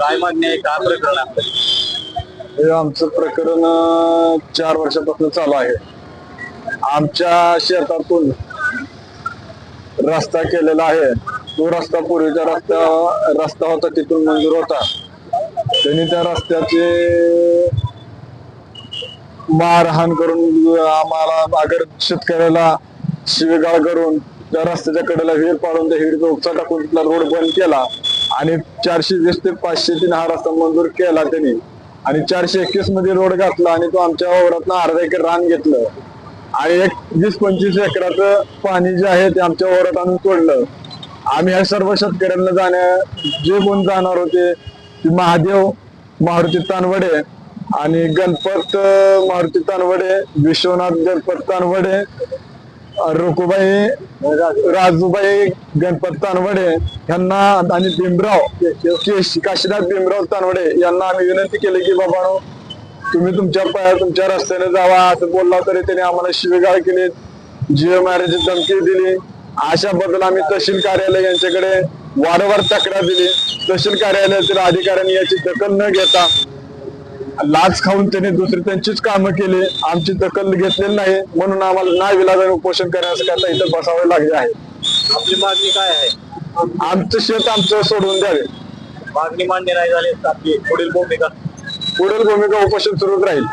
काय मान्य आहे? काय प्रकरण हे आमचं प्रकरण अं, चार वर्षापासून चालू आहे. आमच्या शेतातून रस्ता केलेला आहे. तो रस्ता पूर्वीचा रस्ता रस्ता होता तिथून मंजूर होता. त्यांनी त्या रस्त्याचे मारहाण करून आम्हाला अगर शेतकऱ्याला शिवेगाळ करून त्या रस्त्याच्या कडेला विहीर पाडून त्या विहिरीचा उपसा टाकून तिथला रोड बंद केला. आणि चारशे वीस ते पाचशे तीन हा रस्ता मंजूर केला त्यांनी. आणि चारशे एकवीसमध्ये रोड घातला आणि तो आमच्या वावरातनं अर्धा एकर रान घेतलं. आणि एक वीस पंचवीस एकराचं पाणी जे आहे ते आमच्या वावरात आणून तोडलं. आम्ही ह्या सर्व शेतकऱ्यांना जाण्या जे कोण जाणार होते ते महादेव मारुती तानवडे आणि गणपत मारुती तानवडे विश्वनाथ गणपत तानवडे रुकुबाई राजूबाई गणपत तानवडे यांना आणि भीमराव काशीनाथ भीमराव तानवडे यांना आम्ही विनंती केली की बाबा तुम्ही तुमच्या पाया तुमच्या रस्त्याने जावा असं बोलला तरी त्यांनी आम्हाला शिवेगाळ केली जिओ मॅरेजची धमकी दिली. अशा बद्दल आम्ही तहसील कार्यालय यांच्याकडे वारंवार तक्रार दिली. तहसील कार्यालयातील अधिकाऱ्यांनी याची दखल न घेता लाच खाऊन त्यांनी दुसरी त्यांचीच कामं केली. आमची दखल घेतलेली नाही. म्हणून आम्हाला ना विलाजाने उपोषण करण्यासाठी इथं बसावे लागले आहे. आपली मागणी काय आहे? आमचं शेत आमचं सोडून द्यावे. मागणी मान्य नाही झाली पुढील भूमिका? पुढील भूमिका उपोषण सुरूच राहील.